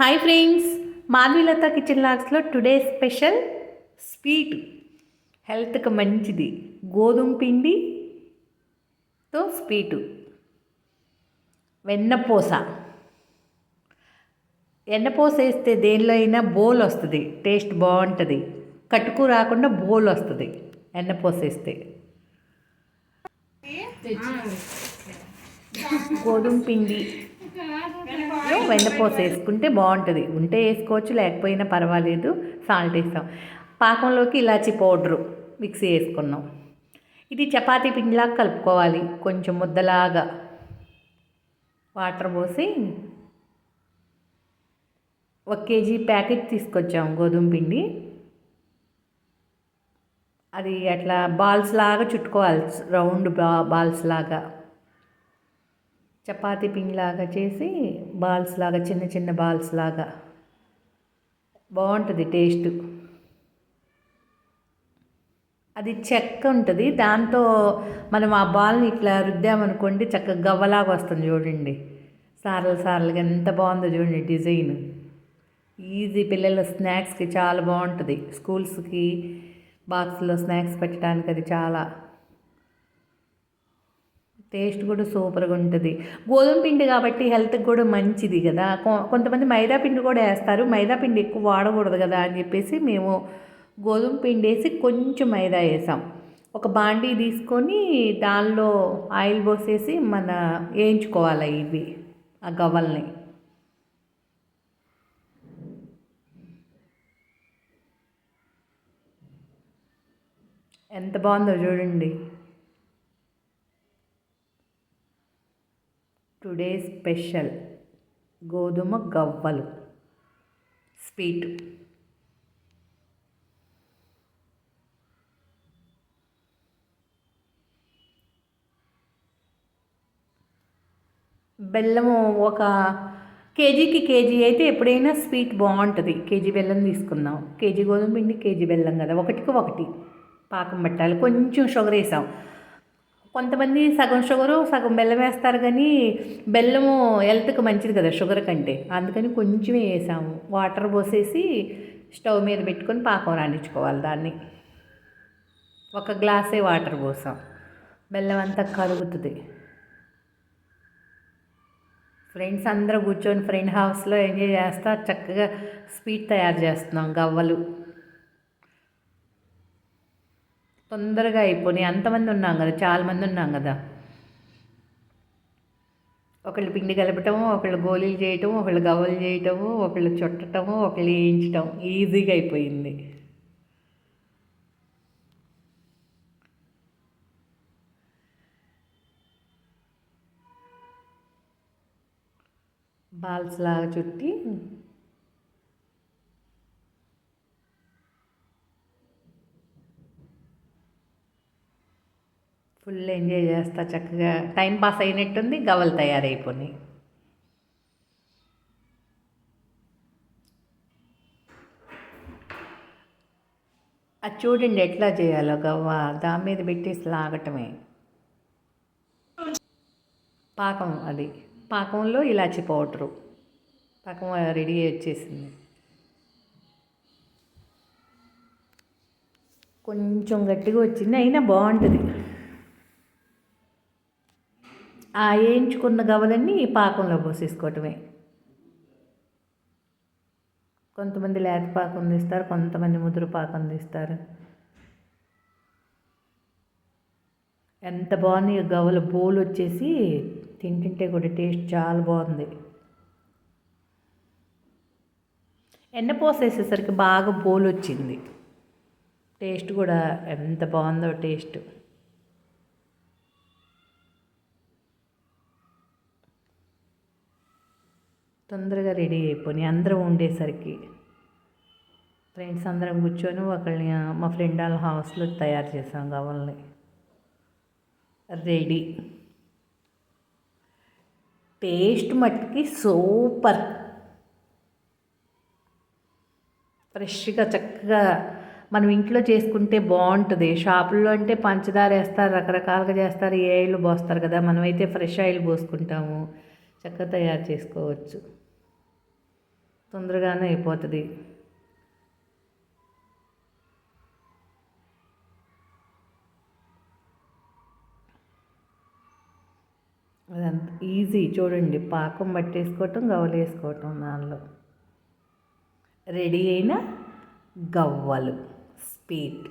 Hi friends Madhavilatha kitchen లాగ్స్లో today special sweet. హెల్త్కి మంచిది. గోధుమ పిండితో స్వీటు. వెన్నపూస వెన్నపూస వేస్తే దేనిలో అయినా బోల్ వస్తుంది. టేస్ట్ బాగుంటుంది. కట్టుకు రాకుండా బోల్ వస్తుంది వెన్నపూస వేస్తే. గోధుమ పిండి. వెన్నపూస వేసుకుంటే బాగుంటుంది. ఉంటే వేసుకోవచ్చు లేకపోయినా పర్వాలేదు. సాల్ట్ వేస్తాం. పాకంలోకి ఇలాచి పౌడరు మిక్సీ వేసుకున్నాం. ఇది చపాతీ పిండిలాగా కలుపుకోవాలి. కొంచెం ముద్దలాగా వాటర్ పోసి ఒక కేజీ ప్యాకెట్ తీసుకొచ్చాం గోధుమ పిండి. అది అట్లా బాల్స్ లాగా చుట్టుకోవాలి. రౌండ్ బా బాల్స్ లాగా. చపాతీ పిండిలాగా చేసి బాల్స్ లాగా చిన్న చిన్న బాల్స్ లాగా. బాగుంటుంది టేస్ట్. అది చెక్క ఉంటుంది. దాంతో మనం ఆ బాల్ని ఇట్లా రుద్దామనుకోండి చక్కగా గవ్వలాగా వస్తుంది చూడండి. సార్లు సార్లుగా ఎంత బాగుందో చూడండి డిజైన్. ఈజీ పిల్లల స్నాక్స్కి చాలా బాగుంటుంది. స్కూల్స్కి బాక్స్లో స్నాక్స్ పెట్టడానికి అది చాలా టేస్ట్ కూడా సూపర్గా ఉంటుంది. గోధుమ పిండి కాబట్టి హెల్త్కి కూడా మంచిది కదా. కొంతమంది మైదా పిండి కూడా వేస్తారు. మైదా పిండి ఎక్కువ వాడకూడదు కదా అని చెప్పేసి మేము గోధుమ పిండి వేసి కొంచెం మైదా వేసాం. ఒక బాండీ తీసుకొని దానిలో ఆయిల్ పోసేసి మన వేయించుకోవాలి ఇవి ఆ గవ్వల్ని. ఎంత బాగుందో చూడండి. టుడే స్పెషల్ గోధుమ గవ్వలు. స్వీట్. బెల్లము ఒక కేజీకి కేజీ అయితే ఎప్పుడైనా స్వీట్ బాగుంటుంది. కేజీ బెల్లం తీసుకుందాం. కేజీ గోధుమ పిండి కేజీ బెల్లం కదా. ఒకటికి ఒకటి. పాకం పెట్టాలి. కొంచెం షుగర్ వేసాం. కొంతమంది సగం షుగరు సగం బెల్లం వేస్తారు కానీ బెల్లము హెల్త్కి మంచిది కదా షుగర్ కంటే. అందుకని కొంచెమే వేసాము. వాటర్ పోసేసి స్టవ్ మీద పెట్టుకొని పాకం రాణించుకోవాలి దాన్ని. ఒక గ్లాసే వాటర్ పోసాం. బెల్లం అంతా కరుగుతుంది. ఫ్రెండ్స్ అందరూ కూర్చొని ఫ్రెండ్ హౌస్లో ఎంజాయ్ చేస్తా చక్కగా స్వీట్ తయారు చేస్తున్నాం గవ్వలు. తొందరగా అయిపోయి అంతమంది ఉన్నాం కదా చాలామంది ఉన్నాం కదా. ఒకళ్ళు పిండి కలపటము ఒకళ్ళు గోళీలు చేయటము ఒకళ్ళు గవ్వలు చేయటము ఒకళ్ళు చుట్టటము ఒకళ్ళు వేయించటం ఈజీగా అయిపోయింది. బాల్స్ లాగా చుట్టి ఫుల్ ఎంజాయ్ చేస్తా చక్కగా. టైం పాస్ అయినట్టుంది గవలు తయారైపోయినాయి అది చూడండి ఎట్లా చేయాలో గవ్వ దాని మీద పెట్టేసి లాగటమే. పాకం అది పాకంలో ఇలాచి పౌడరు. పాకం రెడీ వచ్చేసింది. కొంచెం గట్టిగా వచ్చింది అయినా బాగుంటుంది. ఆ వేయించుకున్న గవలన్నీ ఈ పాకంలో పోసేసుకోవటమే. కొంతమంది లేత పాకం తీస్తారు కొంతమంది ముదురు పాకం తీస్తారు. ఎంత బాగున్నాయి గవ్వలు బోల్ వచ్చేసి తింటుంటే కూడా టేస్ట్ చాలా బాగుంది. ఎన్న పోసేసేసరికి బాగా బోల్ వచ్చింది. టేస్ట్ కూడా ఎంత బాగుందో టేస్ట్. తొందరగా రెడీ అయిపోయి అందరం ఉండేసరికి. ఫ్రెండ్స్ అందరం కూర్చొని ఒకళ్ళని మా ఫ్రెండ్ వాళ్ళ హౌస్లో తయారు చేసాం కావాలని రెడీ. టేస్ట్ మట్టుకి సూపర్. ఫ్రెష్గా చక్కగా మనం ఇంట్లో చేసుకుంటే బాగుంటుంది. షాపుల్లో అంటే పంచదార వేస్తారు రకరకాలుగా చేస్తారు. ఏ ఆయిల్ పోస్తారు కదా మనమైతే ఫ్రెష్ ఆయిల్ పోసుకుంటాము. చక్కగా తయారు చేసుకోవచ్చు. తొందరగానే అయిపోతుంది. అదంత ఈజీ చూడండి పాకం పట్టేసుకోవటం గవ్వలు వేసుకోవటం దానిలో. రెడీ అయిన గవ్వలు స్వీట్.